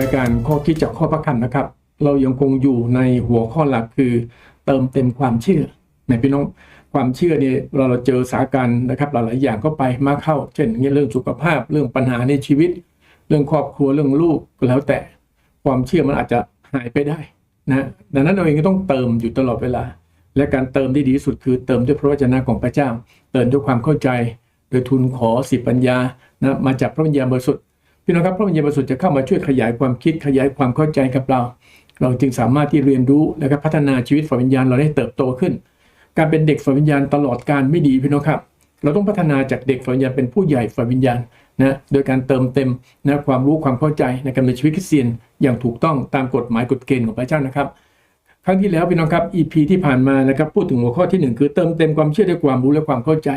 รายการข้อคิดจากข้อพระคำนะครับ เรายังคงอยู่ในหัวข้อหลักคือ เติมเต็มความเชื่อแหมพี่น้องความเชื่อเนี่ยเราเราเจอสาการนะครับหลายๆอย่างก็ไปมากเข้า เช่นเงี้ยเรื่องสุขภาพเรื่องปัญหาในชีวิต เรื่องครอบครัวเรื่องลูกก็แล้วแต่ความเชื่อมันอาจจะหายไปได้นะดังนั้นเราเองก็ต้องเติมอยู่ตลอดเวลา และการเติมที่ดีที่สุดคือเติมด้วยพระวจนะของพระเจ้า เติมด้วยความเข้าใจ โดยทุนขอสิปัญญานะมาจากพระวิญญาณบริสุทธิ์ พี่น้องครับพระวิญญาณบริสุทธิ์จะเข้ามาช่วยขยายความคิดขยายความเข้าใจกับเรา เราจึงสามารถที่เรียนรู้และพัฒนาชีวิตฝ่ายวิญญาณเราได้เติบโตขึ้น การเป็นเด็กฝ่ายวิญญาณตลอดการไม่ดีพี่น้องครับ เราต้องพัฒนาจากเด็กฝ่ายวิญญาณเป็นผู้ใหญ่ฝ่ายวิญญาณนะโดยการเติมเต็มนะความรู้ความเข้าใจในการดำเนินชีวิตคริสเตียนอย่างถูกต้องตามกฎหมายกฎเกณฑ์ของพระเจ้านะครับครั้งที่แล้วพี่น้องครับ EP ที่ผ่านมานะครับพูดถึงหัวข้อที่หนึ่งคือเติมเต็มความเชื่อด้วยความรู้และความเข้าใจ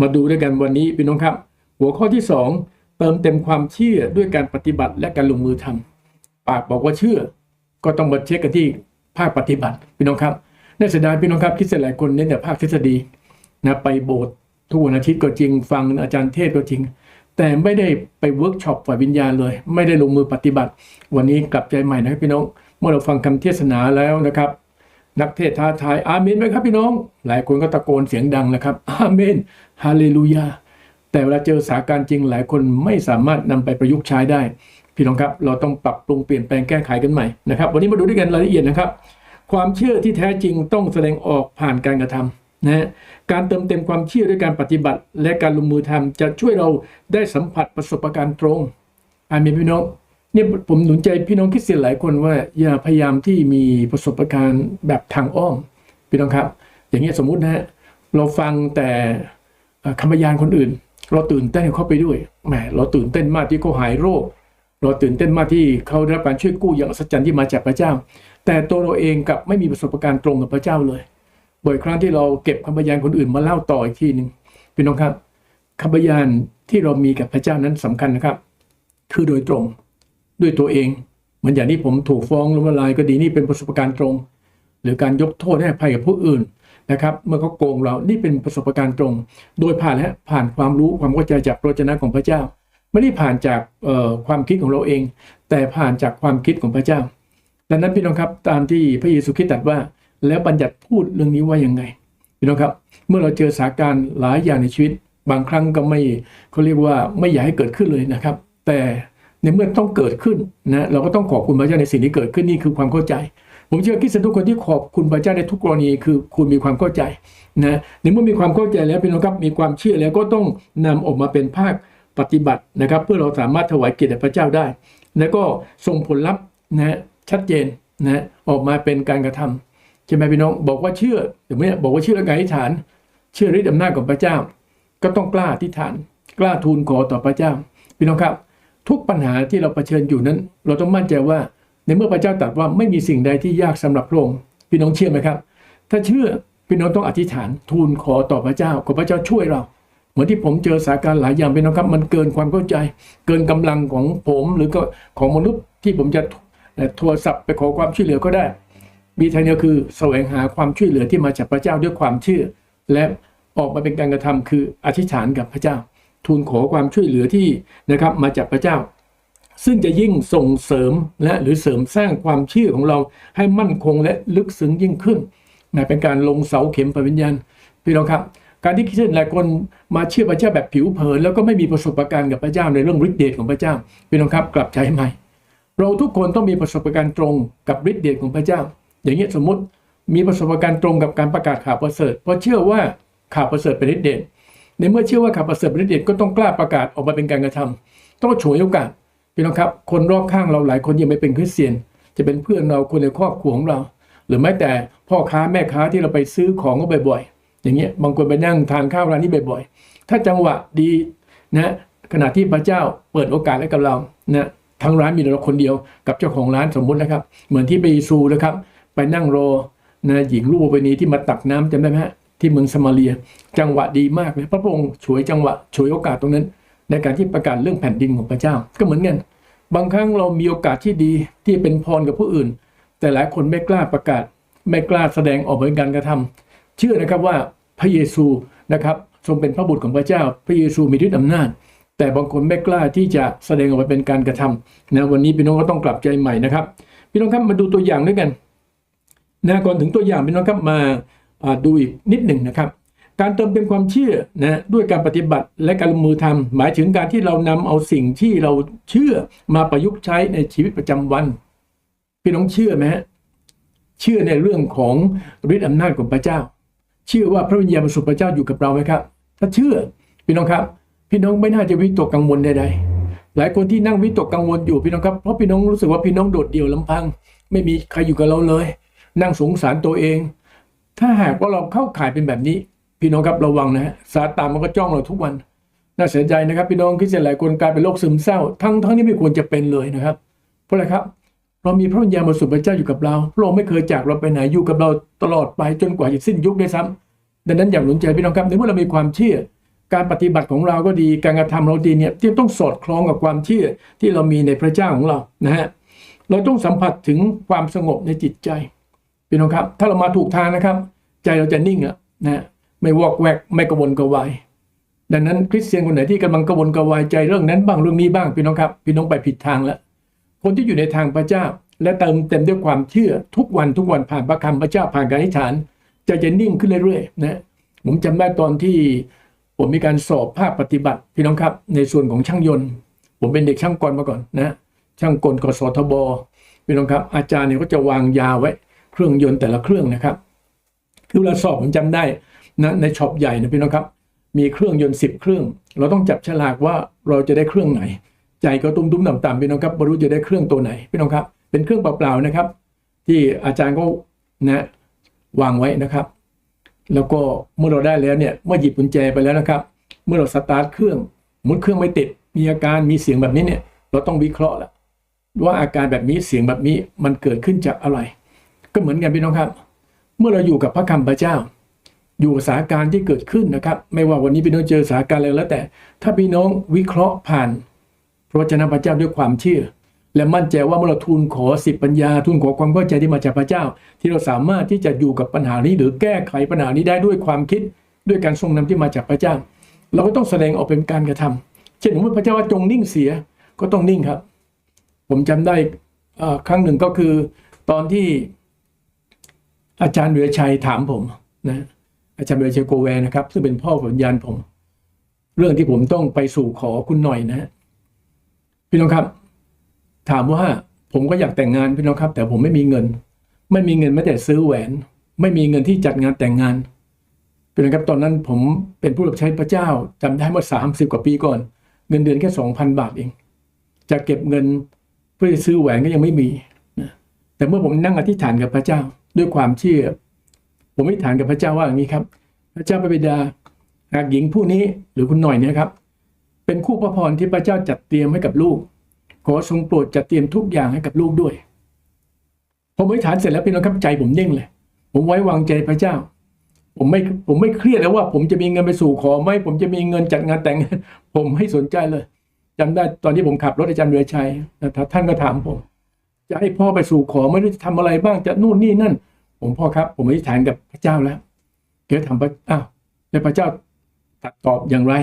มาดูด้วยกันวันนี้พี่น้องครับ หัวข้อที่สอง เติมเต็มความเชื่อด้วยการปฏิบัติและการลงมือทำปากบอกว่าเชื่อ ก็ต้องมาเช็คกันที่ภาคปฏิบัติพี่น้องครับน่าเสียดายพี่น้องครับคิดหลายคนเน้นแต่ภาคทฤษฎีนะไปโบสถ์ทุกวันอาทิตย์ก็จริงฟังอาจารย์เทศก็จริง แต่ไม่ได้ไปเวิร์กช็อปฝ่ายวิญญาณเลย ไม่ได้ลงมือปฏิบัติ วันนี้กลับใจใหม่นะครับพี่น้อง เมื่อเราฟังคำเทศนาแล้วนะครับ นักเทศท้าทายอาเมนไหมครับพี่น้อง หลายคนก็ตะโกนเสียงดังนะครับอาเมนฮาเลลูยา แต่เวลาเจอสถานการณ์จริงหลายคนไม่สามารถนำไปประยุกต์ใช้ได้ พี่น้องครับ เราต้องปรับปรุงเปลี่ยนแปลงแก้ไขกันใหม่นะครับ วันนี้มาดูด้วยกันรายละเอียดนะครับ ความเชื่อที่แท้จริงต้องแสดงออกผ่านการกระทำนะการเติมเต็มความเชื่อด้วยการปฏิบัติ และการลงมือทำจะช่วยเราได้สัมผัสประสบการณ์ตรงอามนพี่น้องเนี่ยผมหนุนใจพี่น้องคริสเตียนหลายคนว่าอย่าพยายามที่มีประสบการณ์แบบทางอ้อมพี่น้องครับ อย่างเงี้ยสมมุตินะฮะเราฟังแต่คำพยานคนอื่น เราตื่นเต้นเข้าไปด้วยแหมเราตื่นเต้นมากที่เขาหายโรค เราตื่นเต้นมากที่เขาได้รับการช่วยกู้อย่างอัศจรรย์ที่มาจากพระเจ้า แต่ตัวเราเองกับไม่มีประสบการณ์ตรงกับพระเจ้าเลย บ่อยครั้งที่เราเก็บคำพยานคนอื่นมาเล่าต่ออีกทีหนึ่งพี่น้องครับคำพยานที่เรามีกับพระเจ้านั้นสำคัญนะครับ คือโดยตรงด้วยตัวเองเหมือนอย่างที่ผมถูกฟ้องล้มละลายก็ดีนี่เป็นประสบการณ์ตรง หรือการยกโทษให้ภัยกับผู้อื่น นะครับเมื่อเขาโกงเรานี่เป็นประสบการณ์ตรง โดยผ่านและผ่านความรู้ความเข้าใจจากพระวจนะของพระเจ้า ไม่ได้ผ่านจากความคิดของเราเอง แต่ผ่านจากความคิดของพระเจ้า ดังนั้นพี่น้องครับตามที่พระเยซูคริสต์ตรัสว่า แล้วบัญญัติพูดเรื่องนี้ว่ายังไงพี่น้องครับเมื่อเราเจอสถานการณ์หลายอย่างในชีวิต บางครั้งก็ไม่เขาเรียกว่าไม่อยากให้เกิดขึ้นเลยนะครับ แต่ในเมื่อต้องเกิดขึ้นนะเราก็ต้องขอบคุณพระเจ้าในสิ่งที่เกิดขึ้นนี่คือความเข้าใจ ผมเชื่อคริสเตียนทุกคนที่ขอบคุณพระเจ้าในทุกกรณีคือคุณมีความเข้าใจนะในเมื่อมีความเข้าใจแล้วพี่น้องครับมีความเชื่อแล้วก็ต้องนำออกมาเป็นภาคปฏิบัตินะครับ เพื่อเราสามารถถวายเกียรติแด่พระเจ้าได้ แล้วก็ส่งผลลัพธ์นะชัดเจนนะออกมาเป็นการกระทำใช่ไหมพี่น้องบอกว่าเชื่ออย่างนี้บอกว่าเชื่อและการอธิษฐาน เชื่อฤทธิ์อำนาจของพระเจ้า ก็ต้องกล้าอธิษฐาน กล้าทูลขอต่อพระเจ้า พี่น้องครับ ทุกปัญหาที่เราเผชิญอยู่นั้น เราต้องมั่นใจว่า ในเมื่อพระเจ้าตรัสว่าไม่มีสิ่งใดที่ยากสำหรับพระองค์พี่น้องเชื่อไหมครับ ถ้าเชื่อพี่น้องต้องอธิษฐานทูลขอต่อพระเจ้าขอพระเจ้าช่วยเรา เหมือนที่ผมเจอสถานการณ์หลายอย่างพี่น้องครับมันเกินความเข้าใจ เกินกำลังของผมหรือก็ของมนุษย์ที่ผมจะโทรศัพท์ไปขอความช่วยเหลือก็ได้ มีทางเดียวคือแสวงหาความช่วยเหลือที่มาจากพระเจ้าด้วยความเชื่อ และออกมาเป็นการกระทำคืออธิษฐานกับพระเจ้า ทูลขอความช่วยเหลือที่นะครับมาจากพระเจ้า ซึ่งจะยิ่งส่งเสริมและหรือเสริมสร้างความเชื่อของเราให้มั่นคงและลึกซึ้งยิ่งขึ้นนะเป็นการลงเสาเข็มปวิญญาณพี่น้องครับ การที่คริสเตียนหลายคนมาเชื่อพระเจ้าแบบผิวเผิน แล้วก็ไม่มีประสบการณ์กับพระเจ้าในเรื่องฤทธิเดชของพระเจ้าพี่น้องครับกลับใจใหม่ เราทุกคนต้องมีประสบการณ์ตรงกับฤทธิเดชของพระเจ้า อย่างนี้ยสมมติมีประสบการณ์ตรงกับการประกาศข่าวประเสริฐเพราะเชื่อว่าข่าวประเสริฐเป็นฤทธิเดชในเมื่อเชื่อว่าข่าวประเสริฐเป็นฤทธิเดชก็ต้องกล้าประกาศออกมาเป็นการกระทำต้องฉวยโอกาส พี่น้องครับ คนรอบข้างเราหลายคนยังไม่เป็นคริสเตียน จะเป็นเพื่อนเราคนในครอบครัวของเรา หรือแม้แต่พ่อค้าแม่ค้าที่เราไปซื้อของก็บ่อยๆ อย่างเงี้ยบางคนไปนั่งทานข้าวร้านนี้บ่อยๆ ถ้าจังหวะดีนะขณะที่พระเจ้าเปิดโอกาสให้กับเรานะทั้งร้านมีเราคนเดียวกับเจ้าของร้านสมมุตินะครับ เหมือนที่ไปซูนะครับ ไปนั่งรอนะหญิงรูปไปนี้ที่มาตักน้ำจำได้ไหมฮะที่เมืองสมาเรีย จังหวะดีมากเลยพระองค์ฉวยจังหวะฉวยโอกาสตรงนั้น ในการที่ประกาศเรื่องแผ่นดินของพระเจ้า ก็เหมือนกันบางครั้งเรามีโอกาสที่ดีที่เป็นพรกับผู้อื่น แต่หลายคนไม่กล้าประกาศ ไม่กล้าแสดงออกเป็นการกระทำเชื่อนะครับว่าพระเยซูนะครับทรงเป็นพระบุตรของพระเจ้า พระเยซูมีฤทธิ์อำนาจ แต่บางคนไม่กล้าที่จะแสดงออกไปเป็นการกระทำนะวันนี้พี่น้องก็ต้องกลับใจใหม่นะครับ พี่น้องครับมาดูตัวอย่างด้วยกันนะก่อนถึงตัวอย่างพี่น้องครับมาดูอีกนิดหนึ่งนะครับ การเติมเต็มความเชื่อนะด้วยการปฏิบัติและการลงมือทำหมายถึงการที่เรานำเอาสิ่งที่เราเชื่อมาประยุกต์ใช้ในชีวิตประจำวัน พี่น้องเชื่อไหมฮะเชื่อในเรื่องของฤทธิ์อำนาจของพระเจ้า เชื่อว่าพระวิญญาณบริสุทธิ์พระเจ้าอยู่กับเราไหมครับ ถ้าเชื่อพี่น้องครับ พี่น้องไม่น่าจะวิตกกังวลใดๆหลายคนที่นั่งวิตกกังวลอยู่พี่น้องครับเพราะพี่น้องรู้สึกว่าพี่น้องโดดเดี่ยวลำพัง ไม่มีใครอยู่กับเราเลย นั่งสงสารตัวเอง ถ้าหากว่าเราเข้าข่ายเป็นแบบนี้ พี่น้องครับระวังนะฮะซาตานมันก็จ้องเราทุกวัน น่าเสียใจนะครับ พี่น้องคริสเตียนหลายคนกลายเป็นโรคซึมเศร้า ทั้งทั้งที่ไม่ควรจะเป็นเลยนะครับ เพราะอะไรครับ เรามีพระวิญญาณบริสุทธิ์พระเจ้าอยู่กับเราพระองค์ไม่เคยจากเราไปไหนอยู่กับเราตลอดไปจนกว่าจะสิ้นยุคด้วยซ้ำดังนั้นอย่าหนุนใจพี่น้องครับในเมื่อเรามีความเชื่อ การปฏิบัติของเราก็ดีการกระทำเราดีเนี่ยที่ต้องสอดคล้องกับความเชื่อที่เรามีในพระเจ้าของเรานะฮะเราต้องสัมผัสถึงความสงบในจิตใจพี่น้องครับ ถ้าเรามาถูกทางนะครับ ใจเราจะนิ่งอะนะ ไม่วอกแวกไม่กระวนกระวาย ดังนั้นคริสเตียนคนไหนที่กำลังกระวนกระวายใจเรื่องนั้นบ้างเรื่องนี้บ้างพี่น้องครับ พี่น้องไปผิดทางแล้วคนที่อยู่ในทางพระเจ้า และเติมเต็มด้วยความเชื่อทุกวันทุกวันผ่านพระคำพระเจ้าผ่านการอธิษฐานใจจะนิ่งขึ้นเรื่อยๆนะผมจำได้ตอนที่ผมมีการสอบภาคปฏิบัติ พี่น้องครับ ในส่วนของช่างยนต์ ผมเป็นเด็กช่างกลมาก่อนนะช่างกลกสทบพี่น้องครับ อาจารย์เนี่ยก็จะวางยาไว้ เครื่องยนต์แต่ละเครื่องนะครับคือเวลาสอบผมจำได้ นะในช็อปใหญ่นะพี่น้องครับ มีเครื่องยนต์สิบเครื่อง เราต้องจับฉลากว่าเราจะได้เครื่องไหน ใจก็ตุ้มตุ้มต่ำๆพี่น้องครับไม่รู้จะได้เครื่องตัวไหนพี่น้องครับ เป็นเครื่องเปล่าๆนะครับ ที่อาจารย์ก็นะวางไว้นะครับ แล้วก็เมื่อเราได้แล้วเนี่ยเมื่อหยิบกุญแจไปแล้วนะครับ เมื่อเราสตาร์ทเครื่องมุดเครื่องไม่ติดมีอาการมีเสียงแบบนี้เนี่ย เราต้องวิเคราะห์แล้วว่าอาการแบบนี้เสียงแบบนี้มันเกิดขึ้นจากอะไร ก็เหมือนกันพี่น้องครับ เมื่อเราอยู่กับพระคำพระเจ้า อยู่กับสถานการณ์ที่เกิดขึ้นนะครับ ไม่ว่าวันนี้พี่น้องเจอสถานการณ์อะไรแล้วแต่ ถ้าพี่น้องวิเคราะห์ผ่านพระวจนะพระเจ้าด้วยความเชื่อ และมั่นใจว่าเมื่อเราทูลขอสิบปัญญาทูลขอความเข้าใจที่มาจากพระเจ้า ที่เราสามารถที่จะอยู่กับปัญหานี้ หรือแก้ไขปัญหานี้ได้ด้วยความคิดด้วยการทรงนำที่มาจากพระเจ้า เราก็ต้องแสดงออกเป็นการกระทำเช่นสมมติพระเจ้าว่าจงนิ่งเสียก็ต้องนิ่งครับ ผมจำได้ครั้งหนึ่งก็คือ ตอนที่อาจารย์เวียชัยถามผมนะ อาจารย์เวียชัยโกแวนะครับ ซึ่งเป็นพ่อของวิญญาณผม เรื่องที่ผมต้องไปสู่ขอคุณหน่อยนะ พี่น้องครับ ถามว่าผมก็อยากแต่งงานพี่น้องครับ แต่ผมไม่มีเงิน ไม่มีเงินแม้แต่ซื้อแหวน ไม่มีเงินที่จัดงานแต่งงานพี่น้องครับตอนนั้นผมเป็นผู้รับใช้พระเจ้าจำได้เมื่อสามสิบกว่าปีก่อน เงินเดือนแค่สองพันบาทเอง จะเก็บเงินเพื่อซื้อแหวนก็ยังไม่มีนะแต่เมื่อผมนั่งอธิษฐานกับพระเจ้า ด้วยความเชื่อ ผมอธิษฐานกับพระเจ้าว่าอย่างนี้ครับ พระเจ้าพระบิดาหากหญิงผู้นี้หรือคุณหน่อยเนี่ยครับ เป็นคู่พระพรที่พระเจ้าจัดเตรียมให้กับลูก ขอทรงโปรดจัดเตรียมทุกอย่างให้กับลูกด้วย ผมอธิษฐานเสร็จแล้วพี่น้องครับใจผมเนิ่งเลย ผมไว้วางใจพระเจ้า ผมไม่ผมไม่เครียดแล้วว่า ผมจะมีเงินไปสู่ขอไหมผมจะมีเงินจัดงานแต่ง ผมไม่สนใจเลยจำได้ตอนที่ผมขับรถอาจารย์เรือชัยท่านก็ถามผม จะให้พ่อไปสู่ขอไม่รู้จะทำอะไรบ้างจะนู่นนี่นั่น ผมพ่อครับ ผมอธิษฐานกับพระเจ้าแล้วแกถามพระอ้าวแล้วพระเจ้าตัดตอบอย่างไร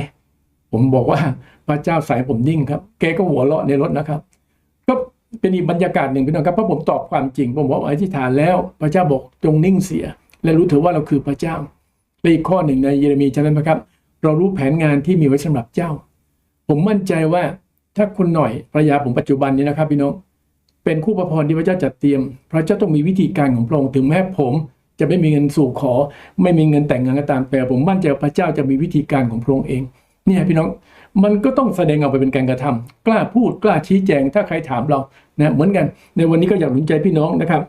ผมบอกว่าพระเจ้าใส่ผมนิ่งครับ แกก็หัวเราะในรถนะครับ ก็เป็นอีกบรรยากาศหนึ่งพี่น้องครับเพราะผมตอบความจริง ผมบอกอธิษฐานแล้ว พระเจ้าบอกจงนิ่งเสีย และรู้เถอะว่าเราคือพระเจ้าและอีกข้อหนึ่งในเยเรมีใช่ไหมครับ เรารู้แผนงานที่มีไว้สำหรับเจ้า ผมมั่นใจว่าถ้าคุณหน่อยภรรยาผมปัจจุบันนี้นะครับพี่น้อง เป็นคู่ประพรที่พระเจ้าจัดเตรียม พระเจ้าต้องมีวิธีการของพระองค์ถึงแม้ผมจะไม่มีเงินสู่ขอ ไม่มีเงินแต่งงานก็ตามแต่ผมมั่นใจว่าพระเจ้าจะมีวิธีการของพระองค์เอง เนี่ยพี่น้องมันก็ต้องแสดงออกไปเป็นการกระทำกล้าพูดกล้าชี้แจงถ้าใครถามเรานะเหมือนกัน ในวันนี้ก็อยากหนุนใจพี่น้องนะครับ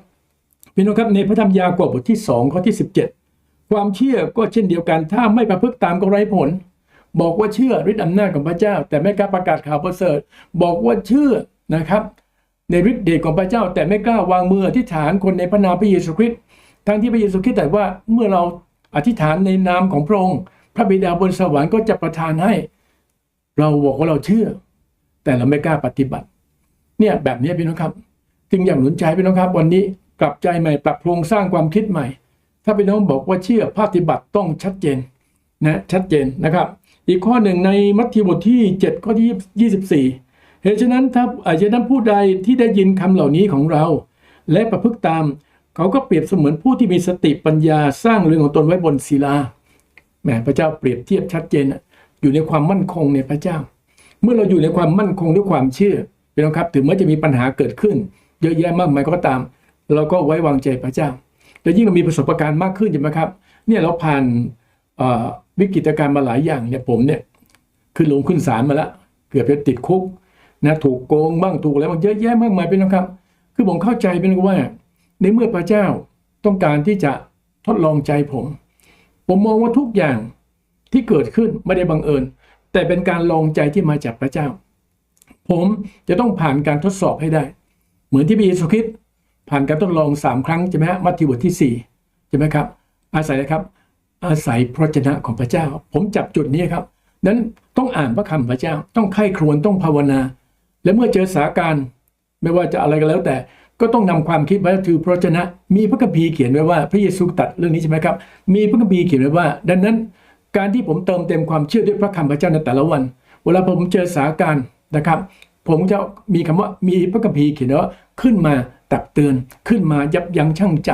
พี่น้องครับในพระธรรมยากอบบทที่2ข้อที่ 17 ความเชื่อก็เช่นเดียวกัน ถ้าไม่ประพฤติตามก็ไร้ผล บอกว่าเชื่อฤทธิอำนาจของพระเจ้า แต่ไม่กล้าประกาศข่าวประเสริฐ บอกว่าเชื่อนะครับ ในฤทธิ์เดชของพระเจ้า แต่ไม่กล้าวางมืออธิษฐานคนในพระนามพระเยซูคริสต์ทั้งที่พระเยซูคริสต์แต่ว่าเมื่อเราอธิษฐานในนามของพระองค์พระบิดาบนสวรรค์ก็จะประทานให้ เราบอกว่าเราเชื่อ แต่เราไม่กล้าปฏิบัติ เนี่ยแบบนี้พี่น้องครับ จึงอยากหนุนใจพี่น้องครับ วันนี้กลับใจใหม่ปรับโครงสร้างความคิดใหม่ ถ้าพี่น้องบอกว่าเชื่อปฏิบัติต้องชัดเจนนะชัดเจนนะครับ อีกข้อหนึ่งในมัทธิวบทที่ 7 ข้อที่ 24 เหตุฉะนั้นถ้าอาจจะนั้นผู้ใดที่ได้ยินคำเหล่านี้ของเรา และประพฤติตาม เขาก็เปรียบเสมือนผู้ที่มีสติปัญญาสร้างเรือนของตนไว้บนศิลาแหมพระเจ้าเปรียบเทียบชัดเจนอยู่ในความมั่นคงในพระเจ้า เมื่อเราอยู่ในความมั่นคงด้วยความเชื่อพี่น้องครับถึงแม้จะมีปัญหาเกิดขึ้น เยอะแยะมากมายก็ตาม เราก็ไว้วางใจพระเจ้าและยิ่งเรามีประสบการณ์มากขึ้นใช่ไหมครับเนี่ยเราผ่านวิกฤตการณ์มาหลายอย่างเนี่ยผมเนี่ยขึ้นลงขึ้นศาลมาแล้วเกือบจะติดคุก นะถูกโกงบ้างถูกอะไรบ้างเยอะแยะมากมายเป็นนะครับคือผมเข้าใจเป็นว่า ในเมื่อพระเจ้าต้องการที่จะทดลองใจผม ผมมองว่าทุกอย่างที่เกิดขึ้นไม่ได้บังเอิญ แต่เป็นการลองใจที่มาจากพระเจ้า ผมจะต้องผ่านการทดสอบให้ได้ เหมือนที่พระเยซูคริสต์ผ่านการทดลองสามครั้งใช่ไหมฮะมัทธิวบทที่สี่ใช่ไหมครับ อาศัยนะครับ อาศัยพระชนะของพระเจ้า ผมจับจุดนี้ครับนั้นต้องอ่านพระคำพระเจ้า ต้องไข้ครวญต้องภาวนา และเมื่อเจอสาการไม่ว่าจะอะไรก็แล้วแต่ก็ต้องนำความคิดไว้ถือพระชนะ มีพระคัมภีร์เขียนไว้ว่าพระเยซูตัดเรื่องนี้ใช่ไหมครับ มีพระคัมภีร์เขียนไว้ว่า ดังนั้นการที่ผมเติมเต็มความเชื่อด้วยพระคำพระเจ้าในแต่ละวัน เวลาผมเจอสาการนะครับ ผมจะมีคำว่ามีพระคัมภีร์เขียนว้ว่าขึ้นมาตักเตือนขึ้นมายับยั้งชั่งใจ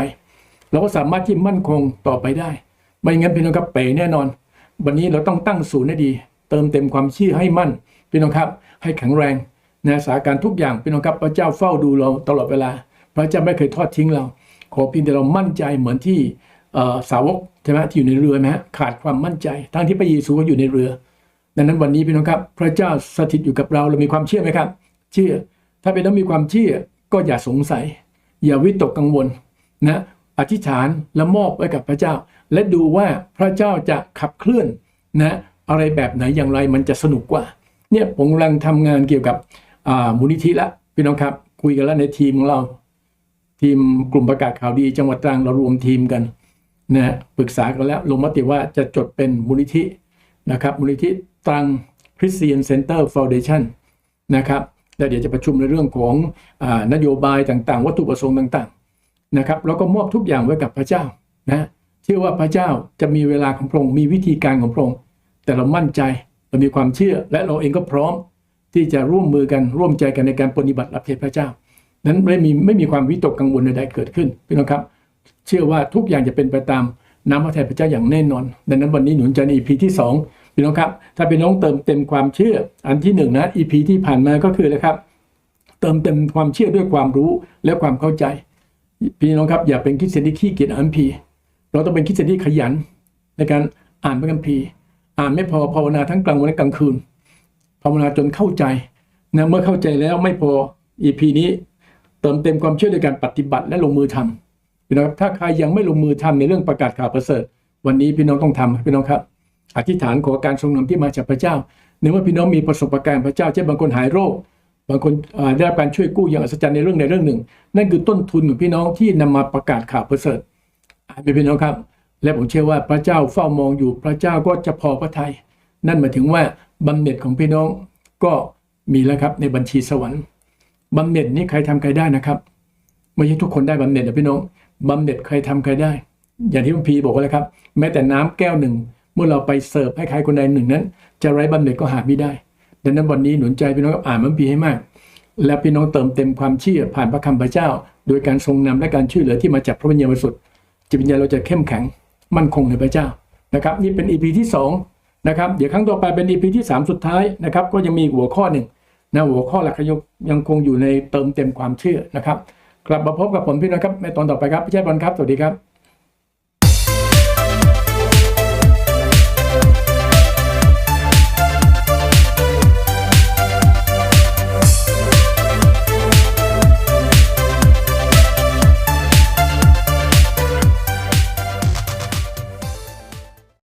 เราก็สามารถที่มั่นคงต่อไปได้ ไม่งั้นพี่น้องครับเป๋แน่นอน วันนี้เราต้องตั้งศูนย์ให้ดี เติมเต็มความเชื่อให้มั่นพี่น้องครับ ให้แข็งแรง นะสาการทุกอย่างพี่น้องครับพระเจ้าเฝ้าดูเราตลอดเวลา พระเจ้าไม่เคยทอดทิ้งเรา ขอเพียงแต่เรามั่นใจเหมือนที่สาวกใช่ไหมที่อยู่ในเรือไหมฮะขาดความมั่นใจ ทั้งที่พระเยซูก็อยู่ในเรือ ดังนั้นวันนี้พี่น้องครับ พระเจ้าสถิตอยู่กับเราเรามีความเชื่อไหมครับ เชื่อ ถ้าเป็นต้องมีความเชื่อก็อย่าสงสัย อย่าวิตกกังวลนะอธิษฐานและมอบไว้กับพระเจ้า และดูว่าพระเจ้าจะขับเคลื่อนนะอะไรแบบไหนอย่างไรมันจะสนุกกว่า เนี่ยผมกำลังทำงานเกี่ยวกับ มูลนิธิและพี่น้องครับ คุยกันแล้วในทีมของเรา ทีมกลุ่มประกาศข่าวดี จังหวัดตรังเรารวมทีมกันนะฮะปรึกษากันแล้วลงมติว่าจะจดเป็นมูลนิธินะครับมูลนิธิตรังคริสเตียนเซ็นเตอร์ฟาวเดชั่นนะครับแล้วเดี๋ยวจะประชุมในเรื่องของอนโยบายต่างๆ วัตถุประสงค์ต่างๆนะครับแล้วก็มอบทุกอย่างไว้กับพระเจ้านะเชื่อว่าพระเจ้าจะมีเวลาของพระองค์มีวิธีการของพระองค์แต่เรามั่นใจเรามีความเชื่อและเราเองก็พร้อม ที่จะร่วมมือกันร่วมใจกันในการปฏิบัติรับใช้พระเจ้า นั้นไม่มีไม่มีความวิตกกังวลใดๆเกิดขึ้นพี่น้องครับ เชื่อว่าทุกอย่างจะเป็นไปตามน้ำพระทัยพระเจ้าอย่างแน่นอน ดังนั้นวันนี้หนุนใจใน EP ที่สองพี่น้องครับ ถ้าพี่น้องเติมเต็มความเชื่อ อันที่หนึ่งนะ EP ที่ผ่านมาก็คือนะครับ เติมเต็มความเชื่อด้วยความรู้และความเข้าใจ พี่น้องครับอย่าเป็นคริสเตียนที่ขี้เกียจอ่านพีเราต้องเป็นคริสเตียนที่ขยันในการอ่านพระคัมภีร์ อ่านไม่พอภาวนาทั้งกลางวันและกลางคืน ภาวนาจนเข้าใจนะเมื่อเข้าใจแล้วไม่พอ EP นี้เติมเต็มความเชื่อด้วยการปฏิบัติและลงมือทำพี่น้องครับถ้าใครยังไม่ลงมือทำในเรื่องประกาศข่าวประเสริฐ วันนี้พี่น้องต้องทำพี่น้องครับอธิษฐานขอการทรงนำที่มาจากพระเจ้าในเมื่อพี่น้องมีประสบการณ์พระเจ้าเช่นบางคนหายโรค บางคนได้รับการช่วยกู้อย่างอัศจรรย์ในเรื่องใดเรื่องหนึ่ง นั่นคือต้นทุนของพี่น้องที่นำมาประกาศข่าวประเสริฐอ่านไปพี่น้องครับ และผมเชื่อว่าพระเจ้าเฝ้ามองอยู่พระเจ้าก็จะพอพระทัยนั่นหมายถึงว่า บำเหน็จของพี่น้องก็มีแล้วครับในบัญชีสวรรค์บำเหน็จนี้ใครทำใครได้นะครับไม่ใช่ทุกคนได้บำเหน็จนะพี่น้องบำเหน็จใครทำใครได้ อย่างที่พระพีบอกแล้วครับ แม้แต่น้ำแก้วหนึ่ง เมื่อเราไปเสิร์ฟให้ใครคนใดหนึ่งนั้น จะไร้บำเหน็จก็หาไม่ได้ ดังนั้นวันนี้หนุนใจพี่น้องอ่านมันพีให้มาก และพี่น้องเติมเต็มความเชื่อผ่านพระคำพระเจ้า โดยการทรงนำและการช่วยเหลือที่มาจากพระวิญญาณบริสุทธิ์จิตวิญญาณเราจะเข้มแข็งมั่นคงในพระเจ้านะครับ นี่เป็น EP ที่สอง นะครับ เดี๋ยวครั้งต่อไปเป็น EP ที่สามสุดท้ายนะครับ ก็ยังมีหัวข้อหนึ่งนะหัวข้อหลักยกยังคงอยู่ในเติมเต็มความเชื่อนะครับ กลับมาพบกับผมพี่น้องครับในตอนต่อไปครับพี่ชายบอลครับ สวัสดีครับ